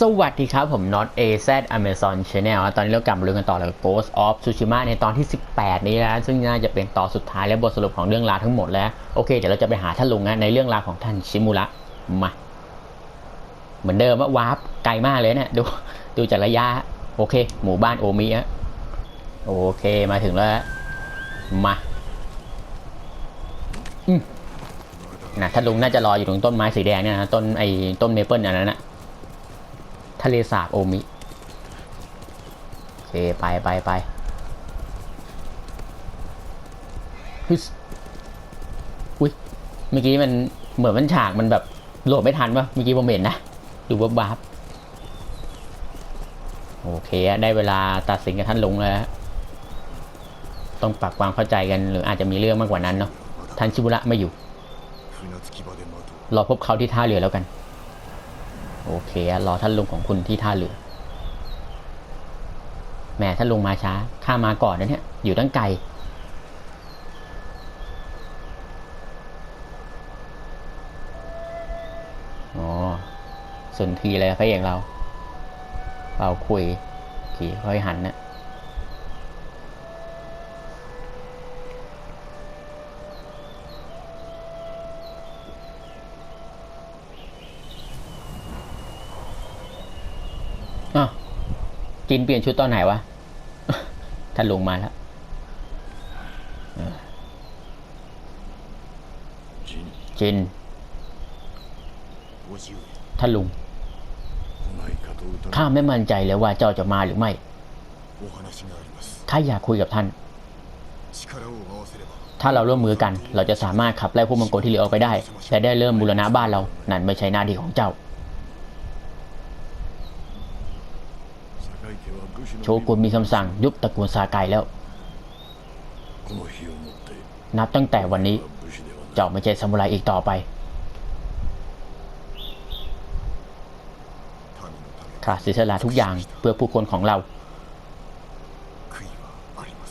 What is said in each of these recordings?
สวัสดีครับ ผม Not AZ Amazon Channel นะตอนนี้เรากลับมาเรื่องกันต่อเลย Ghost of Tsushima ในตอนที่ 18 นี้นะซึ่งน่าจะเป็นตอนสุดท้ายและบทสรุปของเรื่องราวทั้งหมดแล้ว โอเค เดี๋ยวเราจะไปหาท่านลุงนะในเรื่องราวของท่านชิมุระมา เหมือนเดิมว่าวาร์ปไกลมากเลยเนี่ยดูดูจากระยะ โอเค หมู่บ้านโอมิอะโอเคมาถึงแล้ว มาอืมนะท่านลุงน่าจะรออยู่ตรงต้นไม้สีแดงเนี่ยนะต้นไอ้ต้นเมเปิลอันนั้นนะะเลสาบโอมิโอเคไปไปไปฮึอุ้ยเมื่อกี้มันเหมือนมันฉากมันแบบโหลดไม่ทันปะเมื่อกี้ผมเห็นนะดูบับบับโอเคได้เวลาตัดสินกับท่านลุงแล้วต้องปรับความเข้าใจกันหรืออาจจะมีเรื่องมากกว่านั้นเนาะท่านชิบุระไม่อยู่ รอพบเขาที่ท่าเรือแล้วกัน โอเครอท่านลุงของคุณที่ท่าเรือแหมท่านลุงมาช้าข้ามาก่อนนะเนี่ย อยู่ตั้งไกล อ๋อสนทีเลยพระเอกเรา เราคุยขี่ค่อยหันนะอ้ กินเปลี่ยนชุดตอนไหนวะท่านลงมาแล้วจินท่านลุง ข้าไม่มั่นใจเลยว่าเจ้าจะมาหรือไม่ ถ้าอยากคุยกับท่าน ถ้าเราร่วมมือกัน เราจะสามารถขับไล่พวกมังกรที่เหลือออกไปได้ และได้เริ่มบูรณะบ้านเรา นั่นไม่ใช่หน้าที่ของเจ้า โชกุนมีคำสั่งยุบตระกูลซาไกแล้ว นับตั้งแต่วันนี้ เจ้าไม่ใช่ซามูไรอีกต่อไปข้าเสียสละทุกอย่างเพื่อผู้คนของเรา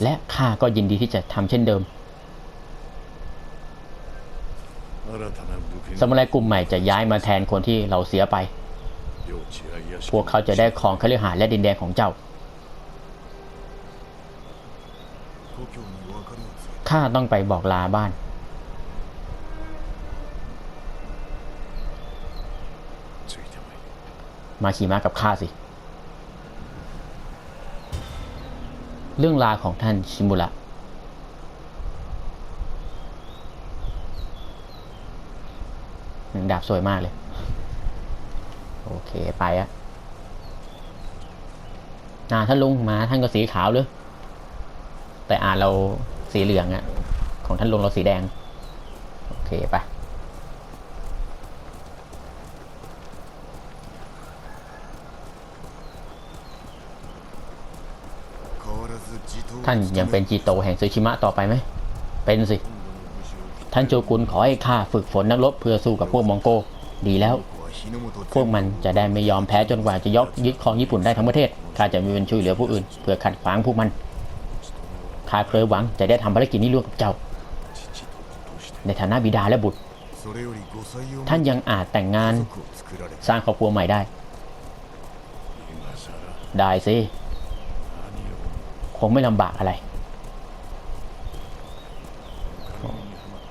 และข้าก็ยินดีที่จะทำเช่นเดิมสมุไรกลุ่มใหม่จะย้ายมาแทนคนที่เราเสียไป พวกเขาจะได้ของคฤหาสน์และดินแดนของเจ้า ข้าต้องไปบอกลาบ้าน มาขี่ม้ากับข้าสิ เรื่องลาของท่านชิมุระดาบสวยมากเลย โอเคไปอะนาท่านลุงมาท่านก็สีขาวเลย แต่อ่านเราสีเหลืองอะของท่านลงเราสีแดง โอเคไปท่านยังเป็นจีโตแห่งซูชิมะต่อไปไหม เป็นสิ ท่านโจกุลขอให้ข้าฝึกฝนนักรบเพื่อสู้กับพวกมองโก ดีแล้ว พวกมันจะได้ไม่ยอมแพ้จนกว่าจะยกยึดครองญี่ปุ่นได้ทั้งประเทศ ข้าจะมีเงินช่วยเหลือผู้อื่นเพื่อขัดขวางพวกมันายเพลยหวังจะได้ทำภารกิจนี้ร่วมกับเจ้า ในฐานะบิดาและบุตร ท่านยังอาจแต่งงานสร้างครอบครัวใหม่ได้ ได้สิ คงไม่ลำบากอะไร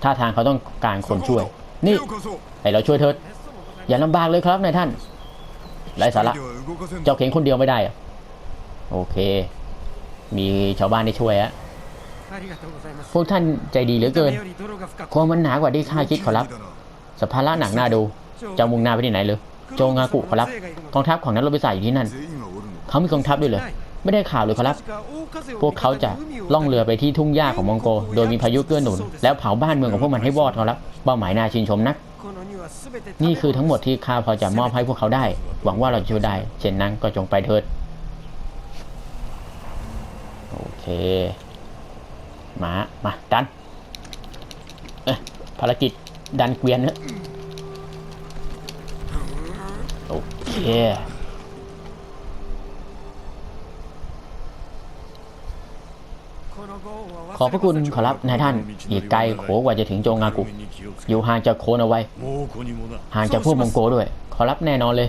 ถ้าทางเขาต้องการคนช่วย นี่ให้เราช่วยเธออย่าลำบากเลยครับนายท่านไร้สาระ เจ้าเข็งคนเดียวไม่ได้อะโอเค มีชาวบ้านได้ช่วยอะ พวกท่านใจดีเหลือเกินคงมันหนากว่าที่ข้าคิดขอรับสภพพาระหนักหน้าดูจะมุ่งหน้าไปที่ไหนเลยโจงากุขอรับกองทัพของนั้นรบไปใส่อยู่ที่นั่นเขามีกองทัพด้วยเหรอไม่ได้ข่าวเลยขครับ พวกเขาจะล่องเรือไปที่ทุ่งหญ้าของมองโก โดยมีพายุเกื้อหนุน แล้วเผาบ้านเมืองของพวกมันให้วอดเขารับ เป้าหมายน่าชื่นชมนัก นี่คือทั้งหมดที่ข้าพอจะมอบให้พวกเขาได้ หวังว่าเราจะช่วยได้ เช่นนั้นก็จงไปเถิด โอเค มา มา ดัน เอ๊ะภารกิจดันเกวียนนะโอเค ขอพระคุณขอรับนายท่าน อีกไกลโขกว่าจะถึงโจงอากุ อยู่ห่างจากโคนเอาไว้ ห่างจากพวกมองโกด้วย ขอรับแน่นอนเลย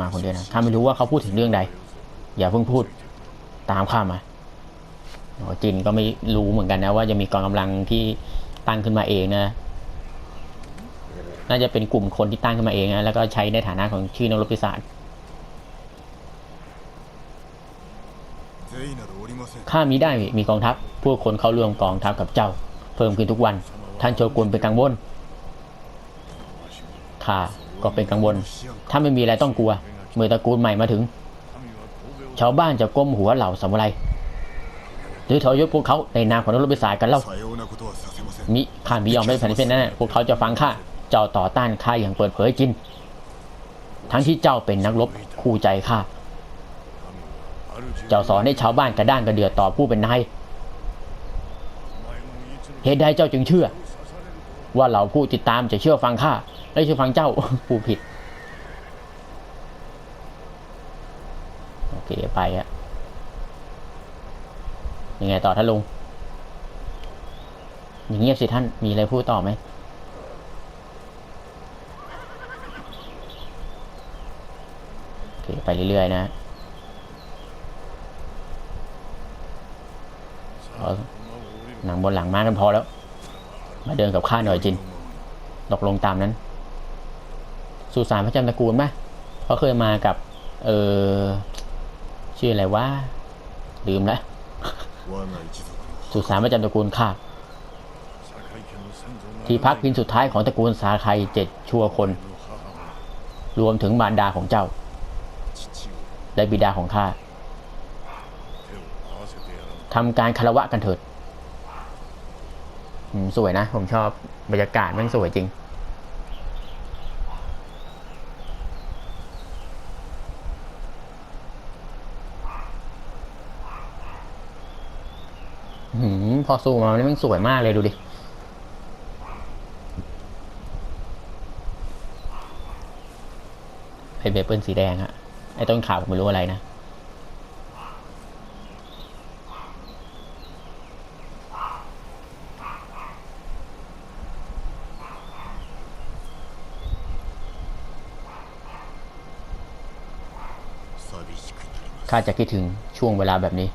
มาคนเดียวนะข้าไม่รู้ว่าเขาพูดถึงเรื่องใด อย่าเพิ่งพูดตามข้ามาจินก็ไม่รู้เหมือนกันนะ ว่าจะมีกองกำลังที่ตั้งขึ้นมาเองนะ น่าจะเป็นกลุ่มคนที่ตั้งขึ้นมาเองนะแล้วก็ใช้ในฐานะของชื่อนรกพิศาจข้ามีได้มีกองทัพ พวกคนเข้าร่วมกองทัพกับเจ้า เพิ่มขึ้นทุกวัน ท่านโชกุนเป็นกังวลข้าก็เป็นกังวล ถ้าไม่มีอะไรต้องกลัว เมื่อตระกูลใหม่มาถึง ชาวบ้านจะก้มหัวเหล่าสมุไรหรือถอยยศพวกเขาในนามของนรกปีศาจกันเล่ามิข้ามิยอมไม่แผ่นเส้นนั้นพวกเขาจะฟังข้าเจ้าต่อต้านข้าอย่างเปิดเผยจริงทั้งที่เจ้าเป็นนักรบคู่ใจข้าเจ้าสอนให้ชาวบ้านกระด้านกระเดือดต่อผู้เป็นนายเหตุใดเจ้าจึงเชื่อ ว่าเหล่าผู้ติดตามจะเชื่อฟังข้าและเชื่อฟังเจ้าผู้ผิด ไปอะยังไงต่อท่านลุงอย่างเงียบสิท่านมีอะไรพูดต่อไหมโอเคไปเรื่อยๆนะหนังบนหลังมากันพอแล้ว มาเดินกับข้าหน่อยจินตกลงตามนั้น สุสานพระจันทร์ตระกูลไหมเขาเคยมากับ เออ ชื่ออะไรวะลืมแล้วสุสานประจำตระกูลข้าที่พักพินสุดท้ายของตระกูลสาไคเจ็ดชั่วคน รวมถึงมารดาของเจ้า และบิดาของข้าทำการคารวะกันเถิดสวยนะ ผมชอบบรรยากาศมันสวยจริง พอซูมมันมันสวยมากเลยดูดิเพเปเปิลสีแดงฮะไอต้นขาวผมไม่รู้อะไรนะข้าจะคิดถึงช่วงเวลาแบบนี้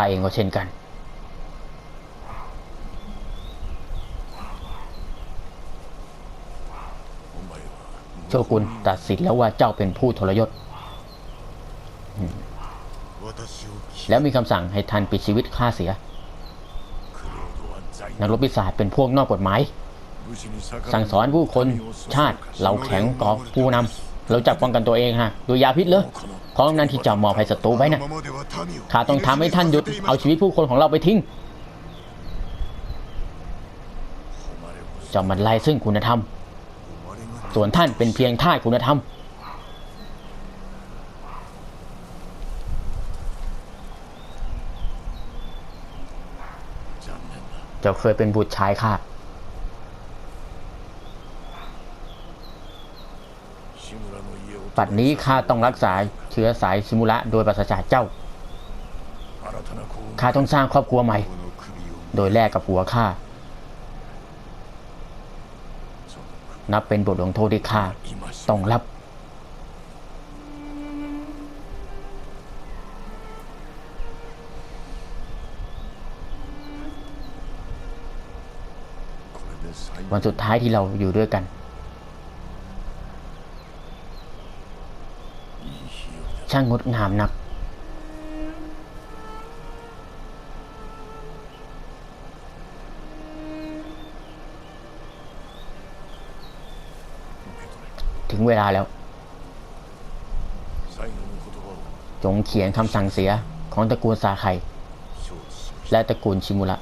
าเองก็เช่นกัน โชกุนตัดสินแล้วว่าเจ้าเป็นผู้ทรยศ แล้วมีคำสั่งให้ท่านปิดชีวิตข้าเสีย นักรบปีศาจเป็นพวกนอกกฎหมาย สั่งสอนผู้คนชาติเหล่าแข็งกอบผู้นำ เราจักป้องกันตัวเองฮะดูยาพิษเลยพร้อมนั้นที่จะมอบให้ศัตรูไว้นะข้าต้องทำให้ท่านหยุด เอาชีวิตผู้คนของเราไปทิ้งจะมันไล่ซึ่งคุณธรรม ส่วนท่านเป็นเพียงท่าคุณธรรม เจ้าเคยเป็นบุตรชายข้า ปัดนี้ข้าต้องรักษาเชื้อสายชิมุระโดยปราศจากเจ้าข้าต้องสร้างครอบครัวใหม่ โดยแลกกับหัวข้านับเป็นบทลงโทษที่ข้าต้องรับ วันสุดท้ายที่เราอยู่ด้วยกัน ช่างงดงามนัก ถึงเวลาแล้ว จงเขียนคำสั่งเสียของตระกูลซาไคและตระกูลชิมุระ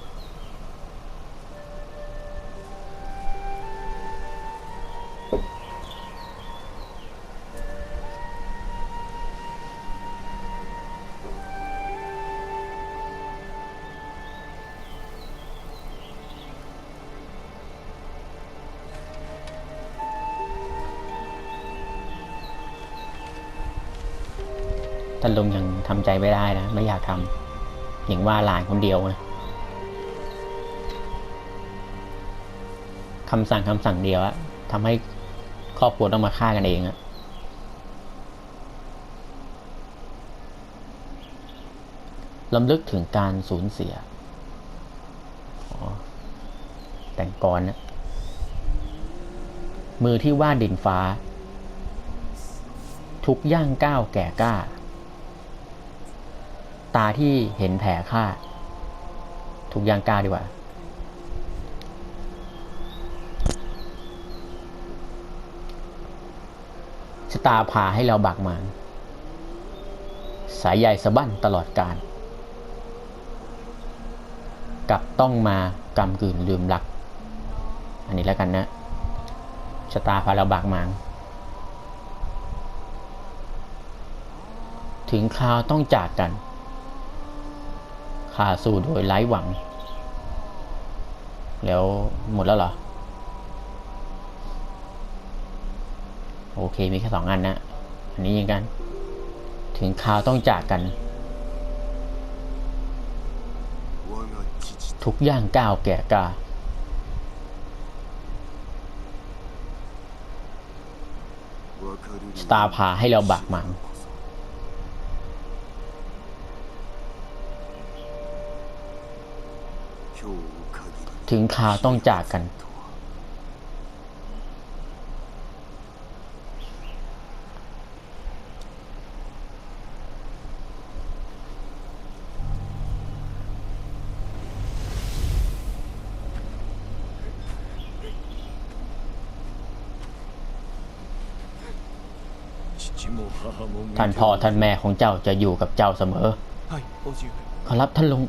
ท่านลุงยังทำใจไม่ได้นะ ไม่อยากทำอย่างว่าหลานคนเดียวไงคำสั่งคำสั่งเดียวอะทำให้ครอบครัวต้องมาฆ่ากันเองอะลำลึกถึงการสูญเสีย แต่งกรนะมือที่วาดดินฟ้า ทุกย่างก้าวแก่กล้า ตาที่เห็นแผลค่าทุกยางกาดีกว่า ชะตาพาให้เราบักหมาง สายใยสะบั้นตลอดการกลับต้องมากำกืนลืมรัก อันนี้แล้วกันนะชะตาพาเราบากหมาง ถึงคราวต้องจากกัน พาสู้โดยไร้หวัง แล้วหมดแล้วเหรอ โอเคมีแค่สองอันนะ อันนี้ยังกัน ถึงข่าวต้องจากกัน ทุกย่างก้าวแก่กาสตาพาให้เราบากหมาง ถึงข่าต้องจากกัน ท่านพ่อท่านแม่ของเจ้าจะอยู่กับเจ้าเสมอขอรับท่านลง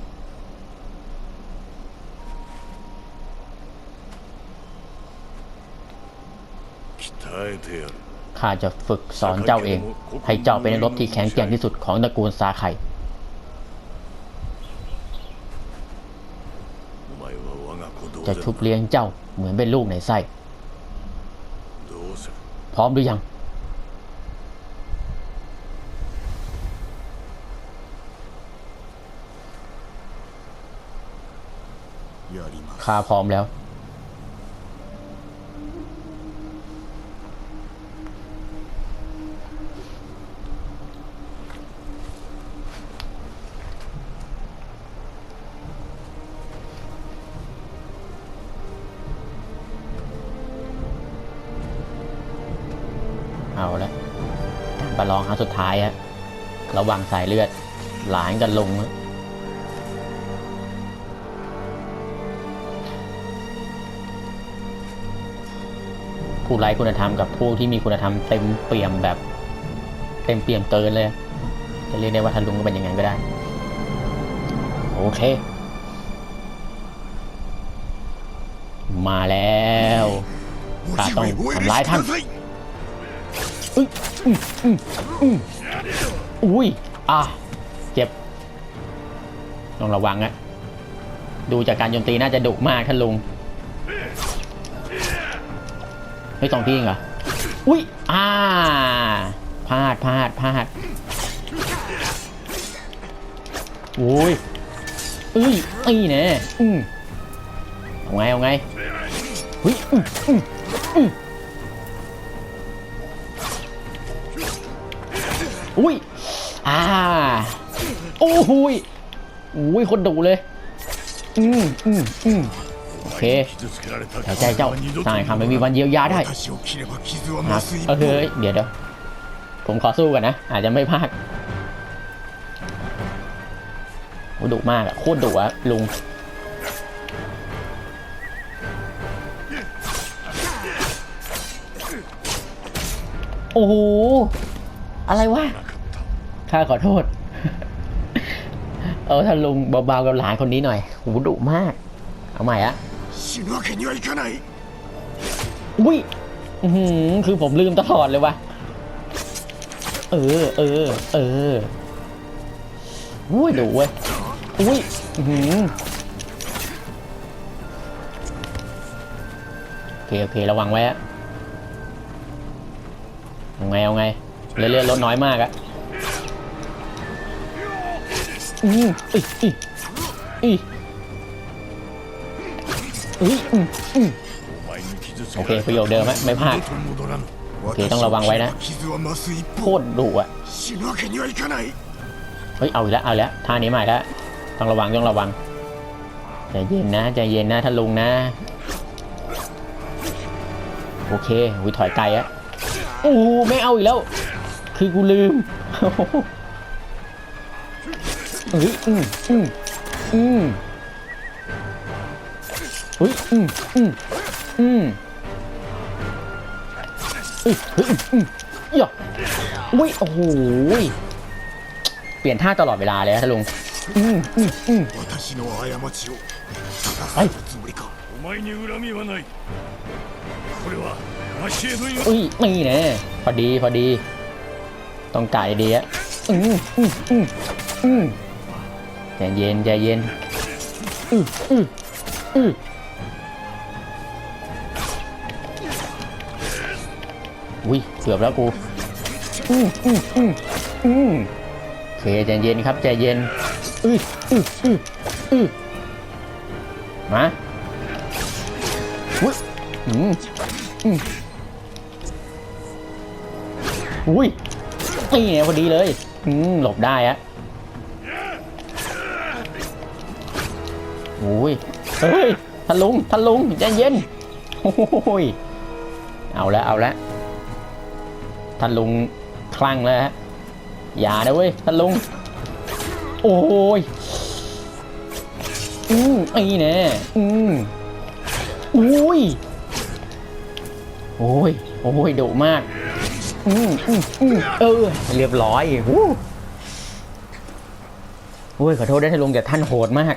ข้าจะฝึกสอนเจ้าเอง ให้เจ้าเป็นรบที่แข็งแกร่งที่สุดของตระกูลซาไข่จะชุบเลี้ยงเจ้าเหมือนเป็นลูกในไส้ พร้อมหรือยัง ข้าพร้อมแล้ว ประลองครั้งสุดท้ายอะระหว่างสายเลือด หลานกับลุงอะผู้ไร้คุณธรรมกับผู้ที่มีคุณธรรมเต็มเปี่ยมแบบ เต็มเปี่ยมเกินเลย จะเรียกได้ว่าท่านลุงก็เป็นอย่างนั้นก็ได้ โอเค มาแล้วข้าต้องทำร้ายท่าน อุ้ยอะเจ็บต้องระวังนะดูจากการโจมตีน่าจะดุมากท่านลุงเฮ้ยสองทีเองเหรอ อุ้ยอ่าพลาดพลาดพลาดอุ้ยอุ้ยอ้แน่อืมเอาไงเอาไงอุ้ยอืมอืมอืม อุ้ย อ่า โอ้โหอุ้ยคนดุเลย อืมอืมอืมโอเคแถวใจเจ้าตายค่ะไม่มีวันเยียวยาได้เออเฮ้ยเดี๋ยวเดี๋ยวผมขอสู้กันนะ อาจจะไม่พลาดดุมากอะโคตรดุอะลุงโอ้โห อะไรวะ ข้าขอโทษ เออท่านลุงเบาๆกับหลานคนนี้หน่อยหูดุมาก เอาใหม่อะอุ้ยคือผมลืมตลอดเลยวะเออ เออ เอออุ้ยดุเว้ยอุ้ยอืมโอเค โอเค ระวังไว้อะยังไง เอาไงเรื่อยๆลดน้อยมากอะ อืมอีอีอีอือืมโอเคประโยคเดิมไหมไม่พลาดโอเคต้องระวังไว้นะโคตรดุอะเฮ้ยเอาอีกแล้วเอาแล้วท่านี้ใหม่แล้วต้องระวังต้องระวังใจเย็นนะใจเย็นนะท่านลุงนะโอเคหุยถอยไกลอะโอ้ไม่เอาอีกแล้ว คือกูลืม เฮ้ยอืมอืมอืมเฮ้ยอืมอืมอืมเฮ้ยเฮ้ยอืมหยอกอุ้ยโอ้โหเปลี่ยนท่าตลอดเวลาเลยนะลุงอืมอืมอืมไปอุ้ยไม่แน่พอดีพอดี ต้องจ่ายดีอะอืมอืมอืมอืม ใจเย็นใจเย็นอืมอืมอืมอุ้ยเกือบแล้วกูอืมอืมอืมอืมโอเคใจเย็นครับใจเย็นอืออืออืออือมาอุ้ยอืมอืมอุ้ยนี่ไงพอดีเลย อืมหลบได้อะ อุ้ยเฮ้ยท่านลุงท่านลุงใจเย็นโอ้ยเอาละเอาละท่านลุงคลั่งแล้วฮะอย่านะเว้ยท่านลุงโอ้ยอืมไอ้แน่อืมอุ้ยโอ้ยโอ้ยดุมากอืมอืมอืมเออ เรียบร้อยวู้โอ้ยขอโทษด้วยท่านลุงแต่ท่านโหดมาก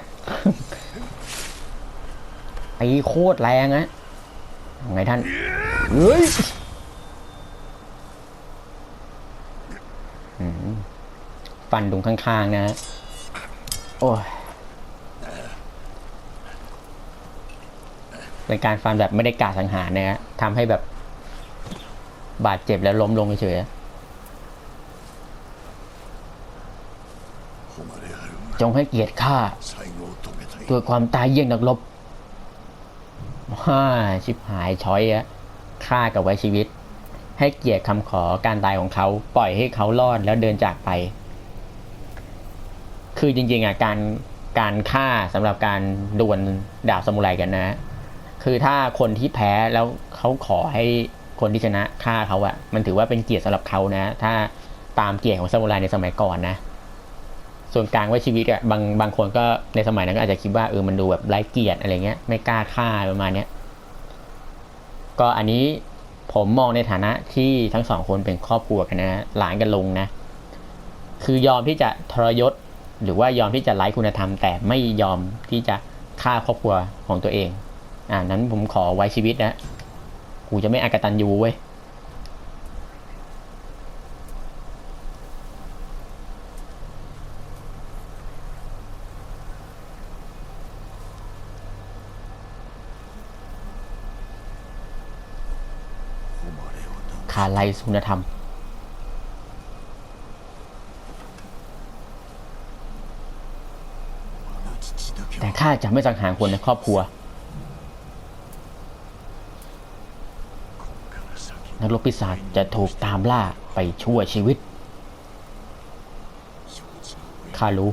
ตีโคตรแรงนะไงท่านเฮ้ยฟันตรงข้างๆนะ โอ้ยเป็นการฟันแบบไม่ได้กาสังหารนะฮะทำให้แบบ บาดเจ็บแล้วล้มลงเฉยจงให้เกียรติข้าด้วยความตายเยี่ยงนักรบ ฮ่าชิบหายช้อยอะฆ่ากับไว้ชีวิต ให้เกียรติคำขอการตายของเขา ปล่อยให้เขารอดแล้วเดินจากไป คือจริง ๆอะการการฆ่าสำหรับการดวลดาบสมุไรกันนะ คือถ้าคนที่แพ้แล้วเขาขอให้คนที่ชนะฆ่าเขาอะมันถือว่าเป็นเกียรติสำหรับเขานะ ถ้าตามเกียรติของซามูไรในสมัยก่อนนะส่วนกลางไว้ชีวิตอะบางบางคนก็ในสมัยนั้นก็อาจจะคิดว่าเออมันดูแบบไร้เกียรติอะไรเงี้ยไม่กล้าฆ่าประมาณเนี้ย ก็อันนี้ผมมองในฐานะที่ทั้งสองคนเป็นครอบครัวกันนะหลานกันลงนะ คือยอมที่จะทรยศ หรือว่ายอมที่จะไร้คุณธรรม แต่ไม่ยอมที่จะฆ่าครอบครัวของตัวเอง อ่านั้นผมขอไว้ชีวิตนะ กูจะไม่อากตันยูเว้ย ลัคุณธรรม แต่ข้าจะไม่สังหารคนในครอบครัว นักรบปีศาจจะถูกตามล่าไปชั่วชีวิต ข้ารู้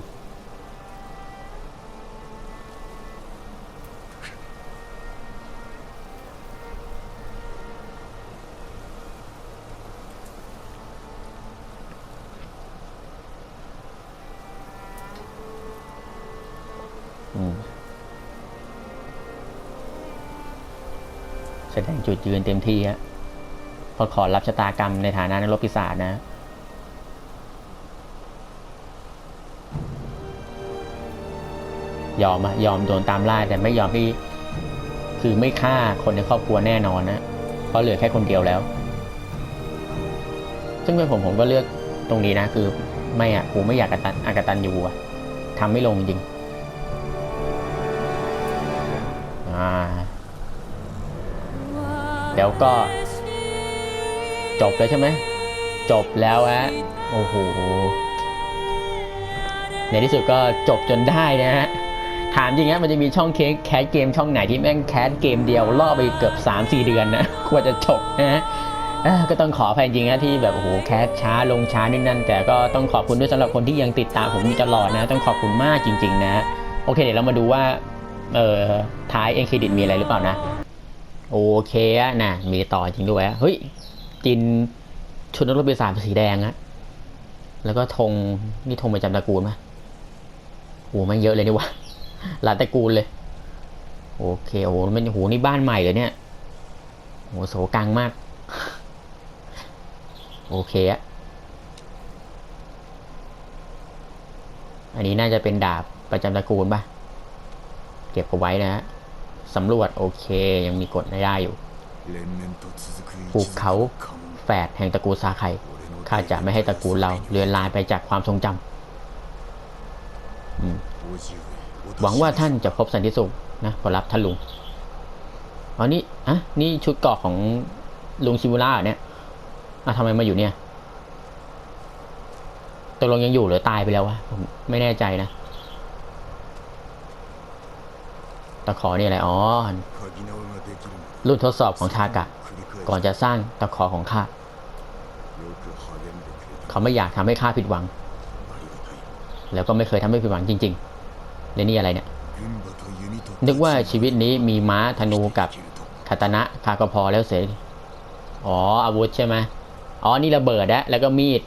จุดยืนเต็มที่ฮะพอขอรับชะตากรรมในฐานะนักรบปีศาจนะยอมอะยอมโดนตามล่าแต่ไม่ยอมที่คือไม่ฆ่าคนในครอบครัวแน่นอนนะเพราะเหลือแค่คนเดียวแล้ว ซึ่งเป็นผมผมก็เลือกตรงนี้นะ คือไม่อะกูไม่อยากกตันอากตันยูอะทำไม่ลงจริง อ่า แล้วก็ จบแล้วใช่ไหม จบแล้วฮะโอ้โห ในที่สุดก็จบจนได้นะฮะ ถามจริงนะมันจะมีช่องเคสแคสเกมช่องไหนที่แม่งแคสเกมเดียวล่อไปเกือบ 3-4 เดือนนะกว่าจะจบนะฮะก็ต้องขออภัยจริงนะที่แบบโอ้โหแคสช้าลงช้านี่นั่น แต่ก็ต้องขอบคุณด้วยสำหรับคนที่ยังติดตามผมอยู่ตลอดนะ ต้องขอบคุณมากจริง ๆ นะ โอเคเดี๋ยวเรามาดูว่าเอ่อท้ายเอ็นเครดิตมีอะไรหรือเปล่านะ โอเคอะนะมีต่อจริงด้วยเฮ้ยจินชุดนักรบปีศาจสีแดงอะแล้วก็ธงนี่ธงประจำตระกูลไหมโอ้มันเยอะเลยนี่วะหลายตระกูลเลย โอเคโอ้โหมันโหนี่บ้านใหม่เลยเนี่ยโหโสกังมาก โอเคอะอันนี้น่าจะเป็นดาบประจำตระกูลปะเก็บเอาไว้นะฮะ สำรวจโอเค ยังมีกฎได้อยู่ภูเขาแฝดแห่งตระกูลซาไคข้าจะไม่ให้ตระกูลเราเลือนลายไปจากความทรงจำหวังว่าท่านจะพบสันติสุขนะขอรับท่านลุงอันนี้อะนี่ชุดเกาะของลุงชิบูระเนี่ยอะทำไมมาอยู่เนี่ยตกลงยังอยู่หรือตายไปแล้ววะผมไม่แน่ใจนะ ตะขอนี่อะไร อ๋อ รูปทดสอบของทากะ ก่อนจะสร้างตะขอของข้า เขาไม่อยากทำให้ข้าผิดหวัง แล้วก็ไม่เคยทำให้ผิดหวังจริงๆและนี่อะไรเนี่ย นึกว่าชีวิตนี้มีม้าธนูกับคาตนะคากพอแล้วเสร็จอ๋อ อาวุธใช่ไหมอ๋อ นี่ระเบิดแล้วแล้วก็มีด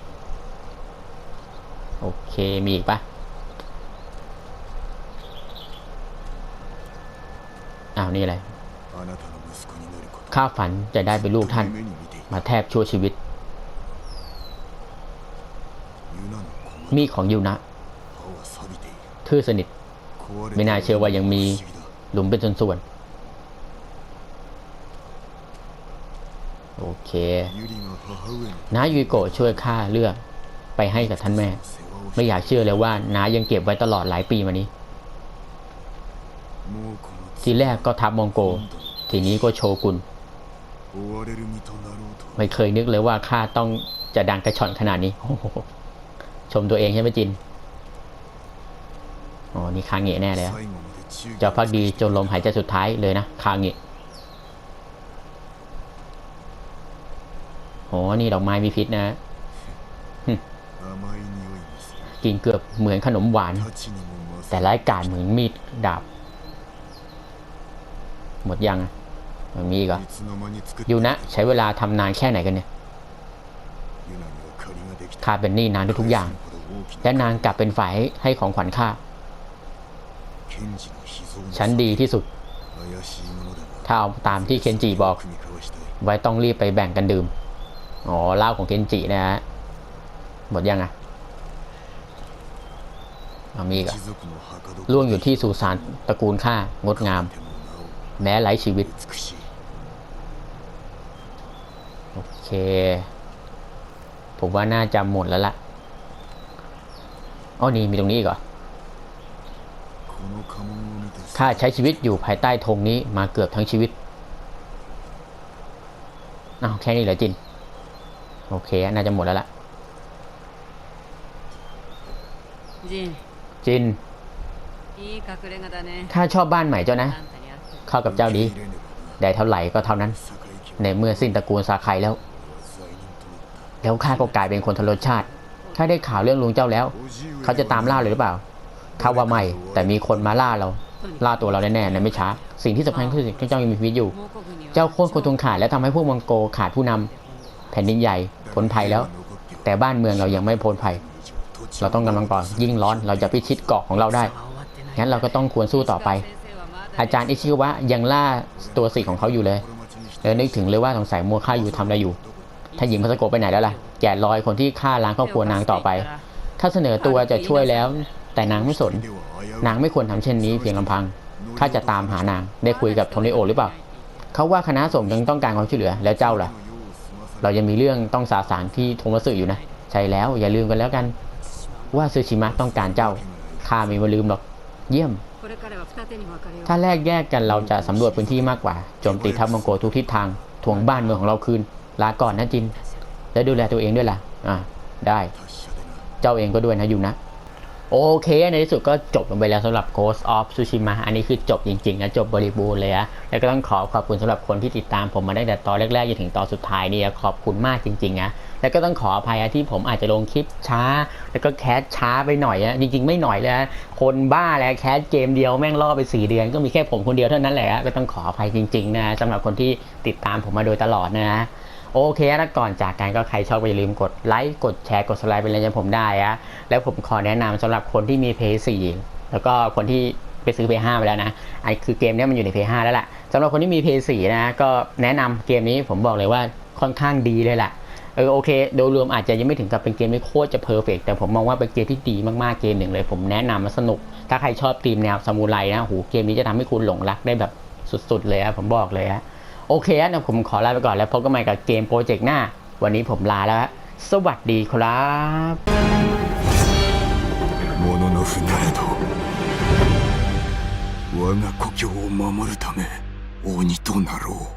โอเค มีอีกปะ้าวนี่อะไรข้าฝันจะได้เป็นลูกท่าน มาแทบชั่วชีวิต มีของยูนะทื่อสนิท ไม่น่าเชื่อว่ายังมีหลุมเป็นส่วนๆโอเคน้ายูโกะช่วยข้าเลือกไปให้กับท่านแม่ ไม่อยากเชื่อเลยว่าน้ายังเก็บไว้ตลอดหลายปีมานี้ ทีแรกก็ทัพมองโก ทีนี้ก็โชกุนไม่เคยนึกเลยว่าข้าต้องจะดังกระชอนขนาดนี้ ชมตัวเองใช่ไหมจินอ๋อนี่คางเงะแน่แล้วจะพักดีจนลมหายใจสุดท้ายเลยนะคางเงะโอ้นี่ดอกไม้มีพิษนะกินเกือบเหมือนขนมหวาน แต่ร้ายกาจเหมือนมีดดาบ หมดยังมันมีอีกเหรอยูนะ ใช้เวลาทำนานแค่ไหนกันเนี่ยข้าเป็นหนี้นานทุกอย่าง และนางกลับเป็นฝ่ายให้ของขวัญข้าฉันดีที่สุด ถ้าเอาตามที่เคนจิบอก ไว้ต้องรีบไปแบ่งกันดื่ม อ๋อเล่าของเคนจินะฮะ หมดยังอะมีอีกล่วงอยู่ที่สุสานตระกูลข้างดงาม แม้หลายชีวิต โอเค ผมว่าน่าจะหมดแล้วล่ะอ๋อนี่มีตรงนี้อีกเหรอข้าใช้ชีวิตอยู่ภายใต้ธงนี้มาเกือบทั้งชีวิตเอาแค่นี้เหรอจิน โอเค น่าจะหมดแล้วล่ะ จินจินข้าชอบบ้านใหม่เจ้านะ เข้ากับเจ้าดี ได้เท่าไหร่ก็เท่านั้น ในเมื่อสิ้นตระกูลสาไคแล้ว แล้วข้าก็กลายเป็นคนทรชาติข้าได้ข่าวเรื่องลุงเจ้าแล้ว เขาจะตามล่าเลยหรือเปล่าข้าว่าไม่ แต่มีคนมาล่าเรา ล่าตัวเราแน่ๆในไม่ช้า สิ่งที่สำคัญคือเจ้ายังมีชีวิตอยู่ เจ้าโค่นคนทุงขาดและทำให้พวกมังโกขาดผู้นำ แผ่นดินใหญ่พ้นภัยแล้ว แต่บ้านเมืองเรายังไม่พ้นภัย เราต้องกำลังก่อยิ่งร้อนเราจะพิชิตเกาะของเราได้ งั้นเราก็ต้องควรสู้ต่อไป อาจารย์อิชิวะยังล่าตัวสิทธิ์ของเขาอยู่เลยแล้วนึกถึงเลยว่าสงสัยมัวฆ่าอยู่ทำอะไรอยู่ถ้าหญิงพัสโกไปไหนแล้วล่ะ แกะรอยคนที่ฆ่าล้างครอบครัวนางต่อไป ถ้าเสนอตัวจะช่วยแล้ว แต่นางไม่สน นางไม่ควรทำเช่นนี้เพียงลำพัง ข้าจะตามหานาง ได้คุยกับโทนิโอหรือเปล่า เขาว่าคณะสงฆ์ยังต้องการความช่วยเหลือ แล้วเจ้าล่ะ เรายังมีเรื่องต้องสาสางที่โทมัสึอยู่นะ ใช่แล้วอย่าลืมกันแล้วกัน ว่าซูชิมะต้องการเจ้า ข้าไม่มาลืมหรอก เยี่ยม ถ้าแลกแยกกันเราจะสำรวจพื้นที่มากกว่าโจมตีทัพมองโกทุกทิศทางทวงบ้านเมืองของเราคืนลาก่อนนะจิน และดูแลตัวเองด้วยล่ะอ่าได้ เจ้าเองก็ด้วยนะอยู่นะ โอเคในที่สุดก็จบลงไปแล้วสำหรับ Ghost of Tsushima อันนี้คือจบจริงๆนะจบบริบูรณ์เลยนะแล้วก็ต้องขอขอบคุณสำหรับคนที่ติดตามผมมาตั้งแต่ตอนแรกๆจนถึงตอนสุดท้ายนี่ขอบคุณมากจริงๆนะ แล้วก็ต้องขออภัยที่ผมอาจจะลงคลิปช้า แล้วก็แคสช้าไปหน่อยนะจริงๆ ไม่หน่อยเลยนะคนบ้าแล้วแคสเกมเดียวแม่งล่อไป 4 เดือน ก็มีแค่ผมคนเดียวเท่านั้นแหละก็ต้องขออภัยจริงๆนะสำหรับคนที่ติดตามผมมาโดยตลอดนะ โอเคนะก่อนจากกันก็ใครชอบก็อย่าลืมกดไลค์กดแชร์กดสไลด์เป็นแรงใจผมได้อะแล้วผมขอแนะนำสำหรับคนที่มี p 4แล้วก็คนที่ไปซื้อ p 5ไปแล้วนะไอคือเกมนี้มันอยู่ใน p 5แล้วแหละสำหรับคนที่มี p 4นะ ก็แนะนำเกมนี้ผมบอกเลยว่าค่อนข้างดีเลยแหละ เออโอเคโดยรวมอาจจะยังไม่ถึงกับเป็นเกมที่โคตรจะเพอร์เฟกแต่ผมมองว่าเป็นเกมที่ดีมากๆเกมหนึ่งเลย ผมแนะนำมันสนุก ถ้าใครชอบธีมแนวซามูไรนะโหเกมนี้จะทำให้คุณหลงรักได้แบบสุดๆเลยอะผมบอกเลยฮะ โอเคนะผมขอลาไปก่อนแล้วพบกันใหม่กับเกมโปรเจกต์หน้า วันนี้ผมลาแล้วฮะสวัสดีครับ 物のふなれど我が故郷を守るため鬼となろう